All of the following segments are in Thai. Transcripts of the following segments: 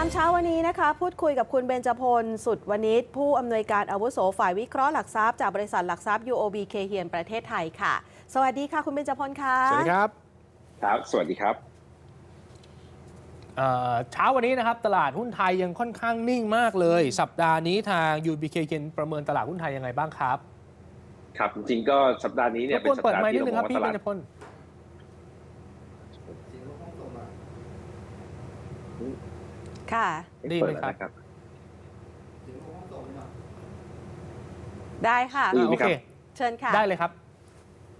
ามเช้าวันนี้นะคะ พูดคุยกับคุณเบญจพล สุดวณิชผู้อำนวยการอาวุโสฝ่ายวิเคราะห์หลักทรัพย์จากบริษัทหลักทรัพย์ UOB เคเฮียนประเทศไทยค่ะ สวัสดีค่ะคุณเบญจพลค่ะ สวัสดีครับ ครับ สวัสดีครับเอ่อเช้าวันนี้นะครับ ตลาดหุ้นไทยยังค่อนข้างนิ่งมากเลย สัปดาห์นี้ทาง UBK เนประเมินตลาดหุ้นไทยยังไงบ้างครับ ครับจริงๆก็สัปดาห์นี้เนี่ยรบเป็กวนนสัปเปิดดาห์ไมค์นิที่ดนึเรางบคอรับกว่าพี่ตเบลาด ญจพล ค่ะ ดีไหมเปิแล้วครับนะครับ ได้ค่ะ ดีอ่าไหมโอครับ เค เชิญค่ะ ได้เลยครับ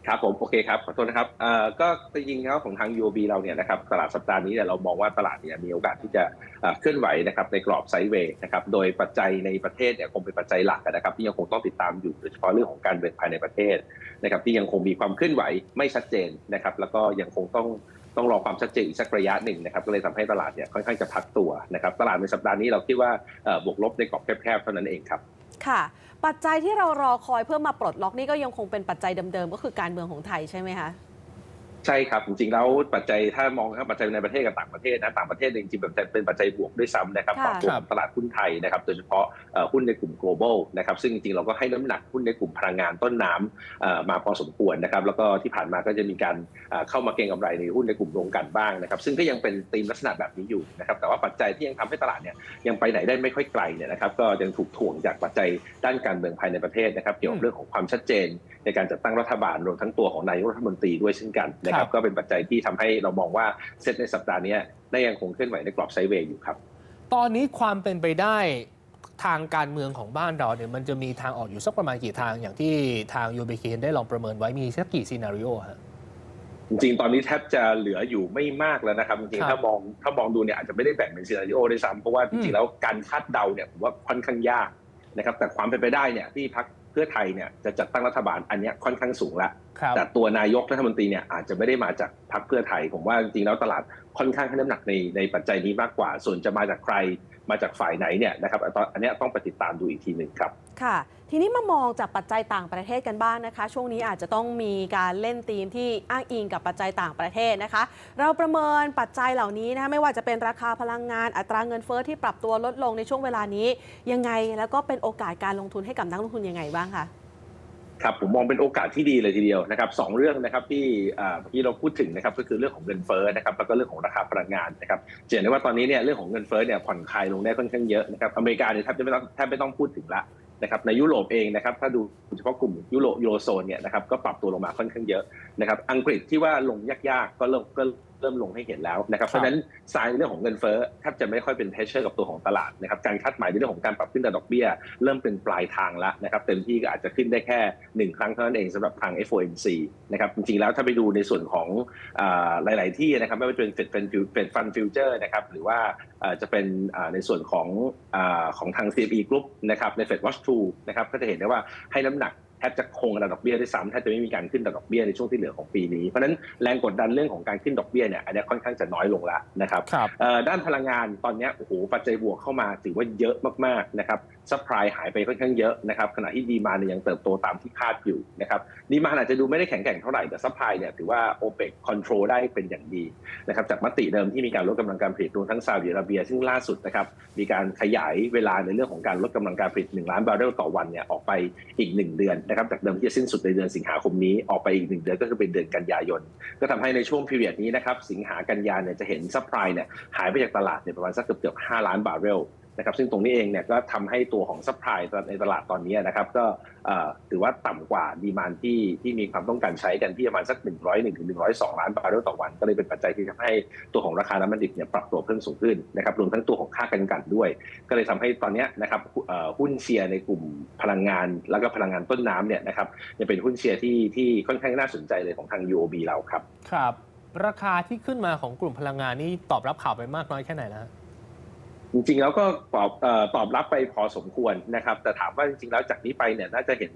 ครับผมโอเคครับขอโทษนะครับเอ่อก็จริงๆแล้วของทาง UOB เราเนี่ยนะครับตลาดสัปดาห์นี้เนี่ยเรามองว่าตลาดเนี่ยมีโอกาสที่จะเอ่อเคลื่อนไหวนะครับในกรอบไซด์เวย์นะครับโดยปัจจัยในประเทศเนี่ยคงเป็นปัจจัยหลักนะครับที่ยังคงต้องติดตามอยู่โดยเฉพาะเรื่องของการเมืองภายในประเทศนะครับที่ยังคงมีความเคลื่อนไหวไม่ชัดเจนนะครับแล้วก็ยังคงต้อง ต้องรอความชัดเจนอีกสักระยะหนึ่งนะครับก็เลยทำให้ตลาดเนี่ยค่อนข้างจะพักตัวนะครับตลาดในสัปดาห์นี้เราคิดว่าบวกลบในกรอบแคบๆเท่านั้นเองครับค่ะ ปัจจัยที่เรารอคอยเพื่อมาปลดล็อกนี่ก็ยังคงเป็นปัจจัยเดิมๆก็คือการเมืองของไทยใช่ไหมคะ ใช่ครับ จริงๆแล้วปัจจัยถ้ามองครับปัจจัยในประเทศกับต่างประเทศนะต่างประเทศเองจริงๆแบบเป็นปัจจัยบวกด้วยซ้ำนะครับค่ะต่อตัวครัขอบงตลาดหุ้นไทยนะครับโดยเฉพาะเอ่อหุ้นในกลุ่ม global นะครับซึ่งจริงๆเราก็ให้น้ำหนักหุ้นในกลุ่มพลังงานต้นน้ำเอ่อมาพอสมควรนะครับแล้วก็ที่ผ่านมาก็จะมีการเอ่อเข้ามาเก็งกำไรในหุ้นในกลุ่มโรงกลั่นบ้างนะครับซึ่งก็ยังเป็นธีมลักษณะแบบนี้อยู่นะครับแต่ว่าปัจจัยที่ยังทำให้ตลาดเนี่ยยังไปไหนได้ไม่ค่อยไกลเนี่ยนะครับก็ยังถูกถ่วงจากปัจจัยด้านการเมืองภายในประเทศนะครับเกี่ยวกับเรื่องของความชัดเจนในการจัดตั้งรัฐบาลรวมทั้งตัวของนายกรัฐมนตรีด้วยเช่นกันนะคครัรับบก็เป็นปัจจัยที่ทำให้เรามองว่าเซตในสัปดาห์นี้ได้ยังคงเคลื่อนไหวในกรอบไซด์เวย์อยู่ครับ ตอนนี้ความเป็นไปได้ทางการเมืองของบ้านเราเนี่ยมันจะมีทางออกอยู่สักประมาณกี่ทางอย่างที่ทาง UBK ได้ลองประเมินไว้มีสักกี่ซีนารีโอฮะจริงๆ ตอนนี้แทบจะเหลืออยู่ไม่มากแล้วนะครับจริงครับๆถ้ามองถ้ามองดูเนี่ยอาจจะไม่ได้แบ่งเป็นซีนาริโอด้วยซ้ำเพราะว่าจอืริมงๆแล้วการคาดเดาเนี่ยผมว่าค่อนข้างยากนะครับแต่ความเป็นไปได้เนี่ยที่พัก เพื่อไทยเนี่ยจะจัดตั้งรัฐบาลอันนี้ค่อนข้างสูงละครับ แต่ตัวนายกรัฐมนตรีเนี่ยอาจจะไม่ได้มาจากพรรคเพื่อไทย ผมว่าจริงๆแล้วตลาดค่อนข้างให้น้ำหนักในในปัจจัยนี้มากกว่า ส่วนจะมาจากใครมาจากฝ่ายไหนเนี่ยนะครับตอนอันเนี้ยต้องไปติดตามดูอีกทีหนึ่งครับค่ะ ทีนี้มามองจากปัจจัยต่างประเทศกันบ้างนะคะ ช่วงนี้อาจจะต้องมีการเล่นธีมที่อ้างอิงกับปัจจัยต่างประเทศนะคะ เราประเมินปัจจัยเหล่านี้นะคะไม่ว่าจะเป็นราคาพลังงานอัตราเงินเฟ้อที่ปรับตัวลดลงในช่วงเวลานี้ ยังไงแล้วก็เป็นโอกาสการลงทุนให้กับนักลงทุนยังไงบ้างคะ ครับผมมองเป็นโอกาสที่ดีเลยทีเดียวนะครับสองเรื่องนะครับที่เมื่อกี้เราพูดถึงนะครับก็คือเรื่องของเงินเฟ้อนะครับแล้วก็เรื่องของราคาพลังงานนะครับจะเห็นได้ว่าตอนนี้เนี่ยเรื่องของเงินเฟ้อเนี่ยผ่อนคลายลงได้ค่อนข้างเยอะนะครับอเมริกาเนี่ยแทบจะไม่ต้องแทบไม่ต้องพูดถึงละนะครับในยุโรปเองนะครับถ้าดูเฉพาะกลุ่มยุโรยูโรโซนเนี่ยนะครับก็ปรับตัวลงมาค่อนข้างเยอะนะครับอังกฤษที่ว่าลงยากๆก็เริ่มก็ เริ่มลงให้เห็นแล้วนะครับเพราะฉะนั้นสายในเรื่องของเงินเฟ้อแทบจะไม่ค่อยเป็นเพชเชอร์กับตัวของตลาดนะครับการคาดหมายในเรื่องของการปรับขึ้นดอกเบี้ย เริ่มเป็นปลายทางแล้วนะครับเต็มที่ก็อาจจะขึ้นได้แค่หนึ่งครั้งเท่านั้นเองสำหรับทาง FOMC นะครับจริงๆแล้วถ้าไปดูในส่วนของอาหลาย ๆ ที่นะครับไม่ว่าจะเป็น Fed Fund Fu- Fed Fund Future นะครับหรือว่าอ่าจะเป็นอ่าในส่วนของอาของทาง CME Group นะครับใน Fed Watch 2นะครับก็จะเห็นได้ว่าให้น้ำหนัก แทบจะคงอัตราดอกเบี้ยด้วยซ้ำแทบจะไม่มีการขึ้นดอกเบี้ยในช่วงที่เหลือของปีนี้ เพราะฉะนั้นแรงกดดันเรื่องของการขึ้นดอกเบี้ยเนี่ยอันเนี้ยค่อนข้างจะน้อยลงแล้วนะครับครับเอ่อด้านพลังงานตอนเนี้ยโอ้โหปัจจัยบวกเข้ามาถือว่าเยอะมากๆนะครับ ซัพพลายหายไปค่อนข้างเยอะนะครับขณะที่ดีมาเนี่ยยังเติบโตตามที่คาดอยู่นะครับดีมาอาจจะดูไม่ได้แข็งแกร่งเท่าไหร่แต่ซัพพลายเนี่ยถือว่าโอเปกคอนโทรลได้เป็นอย่างดีนะครับจากมติเดิมที่มีการลดกำลังการผลิตรวมทั้งซาอุดิอาระเบีย ซึ่งล่าสุดนะครับมีการขยายเวลาในเรื่องของการลดกำลังการผลิต 1 ล้านบาร์เรลต่อวันเนี่ยออกไปอีก 1 เดือนนะครับจากเดิมที่จะสิ้นสุดในเดือนสิงหาคมนี้ออกไปอีก 1 เดือนก็คือเป็นเดือนกันยายน ก็ทำให้ในช่วงพีเรียดนี้นะครับสิงหากันยาเนี่ยจะเห็นซัพพลายเนี่ยหายไปจากตลาดเนี่ยประมาณสักเกือบเกือบ5ล้านบาร์เรลนะครับซึ่งตรงนี้เองเนี่ยก็ทำให้ตัวของซัพพลายในตลาดตอนนี้นะครับก็ถือว่าต่ำกว่าดีมานที่ที่มีความต้องการใช้กันที่ประมาณสัก 101ถึง102 ล้านบาร์เรลต่อวัน ก็เลยเป็นปัจจัยที่ทำให้ตัวของราคาน้ำมันดิบเนี่ยปรับตัวเพิ่มสูงขึ้นนะครับรวมทั้งตัวของค่ากันกันด้วย ก็เลยทำให้ตอนนี้นะครับหุ้นเชียร์ในกลุ่มพลังงาน แล้วก็พลังงานต้นน้ำเนี่ยนะครับยังเป็นหุ้นเชียร์ที่ที่ค่อนข้างน่าสนใจเลยของทาง UOB เราครับครับ ราคาที่ขึ้นมาของกลุ่มพลังงานนี่ตอบรับข่าวไปมากน้อยแค่ไหนแล้วฮะ จริงๆแล้วก็ตอบตอบรับไปพอสมควรนะครับ แต่ถามว่าจริงๆแล้วจากนี้ไปเนี่ยน่าจะเห็น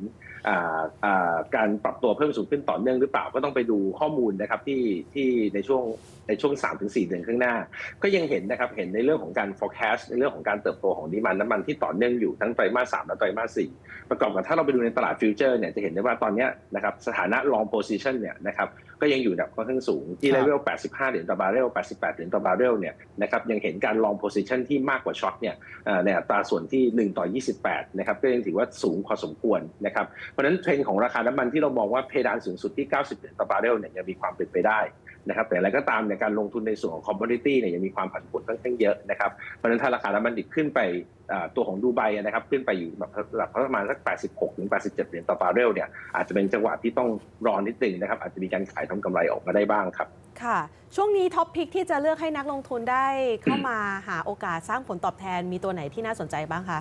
การปรับตัวเพิ่มสูงขึ้นต่อเนื่องหรือเปล่าก็ต้องไปดูข้อมูลนะครับที่ที่ในช่วงในช่วง 3-4 เดือนข้างหน้า ก็ยังเห็นนะครับเห็นในเรื่องของการ forecast ในเรื่องของการเติบโตของดีมันน้ำมันที่ต่อเนื่องอยู่ทั้งไตรมาส3และไตรมาส4ประกอบกับถ้าเราไปดูในตลาดฟิวเจอร์เนี่ยจะเห็นได้ว่าตอนนี้นะครับสถานะ long position เนี่ยนะครับก็ยังอยู่ระดับค่อนข้างสูงที่ครัเลบเวล 85 เหรียญต่อบาร์เรล 88 เหรียญต่อบาร์เรลเนี่ยนะครับยังเห็นการลองโพซิชันที่มากกว่าช็อตเนี่ยเอ่อในอัตราส่วนที่ 1 ต่อ 28 นะครับก็ยังถือว่าสูงพอสมควรนะครับเพราะฉะนั้นเทรนด์ของราคาน้ำมันที่เรามองว่าเพดานสูงสุดที่ 90 เหรียญต่อบาร์เรลเนี่ยยังมีความเป็นไปได้ นะครับแต่อะไรก็ตามในยการลงทุนในส่วนของคอมม o ดิตี้เนี่ยยังมีความผันผวนค่อนข้างเยอะนะครับเพราะฉะนั้นถ้าราคาน้ำมันดิบขึ้นไปอ่าตัวของดูไบอะนะครับขึ้นไปอยู่แบบระดับประมาณสัก 86 ถึง 87 เหรียญต่อบาร์เรลเนี่ยอาจจะเป็นจังหวะที่ต้องรอนิดนึงนะครับอาจจะมีการขายทำกำไรออกมาได้บ้างครับค่ะ ช่วงนี้ท็อปพิกที่จะเลือกให้นักลงทุนได้เข้ามาหาโอกาสสร้างผลตอบแทนมีตัวไหนที่น่าสนใจบ้างคะ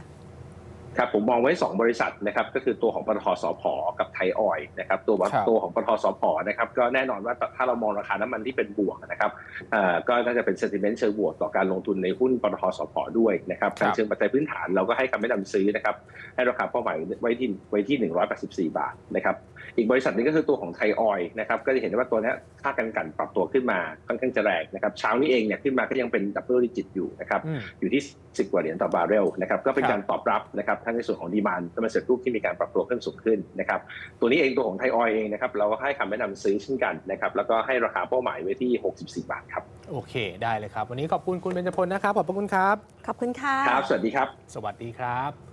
ครับผมมองไว้ 2 บริษัทนะครับก็คือตัวของปตทสพกับไทยออยล์นะครับตัวครับตัวของปตทสพนะครับก็แน่นอนว่าถ้าเรามองราคาน้ำมันที่เป็นบวกนะครับอ่าก็น่าจะเป็น sentiment เชิงบวกต่อการลงทุนในหุ้นปตทสพด้วยนะครับครับทางเชิงปัจจัยพื้นฐานเราก็ให้คำแนะนำซื้อนะครับให้ราคาเป้าหมายไว้ที่ไว้ที่ 184 บาทนะครับอีกบริษัทหนึงก็คือตัวของไทยออยล์นะครับก็จะเห็นได้ว่าตัวเนี้ยค่ากันกันปรับตัวขึ้นมาค่อนข้างจะแรงนะครับเช้านี้เองเนี่ยขึ้นมาก็ยังเป็นดับเบิลดิจิตอยู่นะครับอืมอยู่ที่ 10 กว่าเหรียญต่อบาร์เรลนะครับก็เป็นครับการตอบรับนะครับทั้งในส่วนของดีมานและมาเสร็จรูปที่มีการปรับตัวขึ้นสูงขึ้นนะครับตัวนี้เองตัวของไทยออยเองนะครับเราก็ให้คำแนะนำซื้อเช่นกันนะครับแล้วก็ให้ราคาเป้าหมายไว้ที่ 64 บาทครับโอเค ได้เลยครับ วันนี้ขอบคุณคุณเบญจพลนะครับ ขอบพระคุณครับ ขอบคุณค่ะ ครับ สวัสดีครับ สวัสดีครับ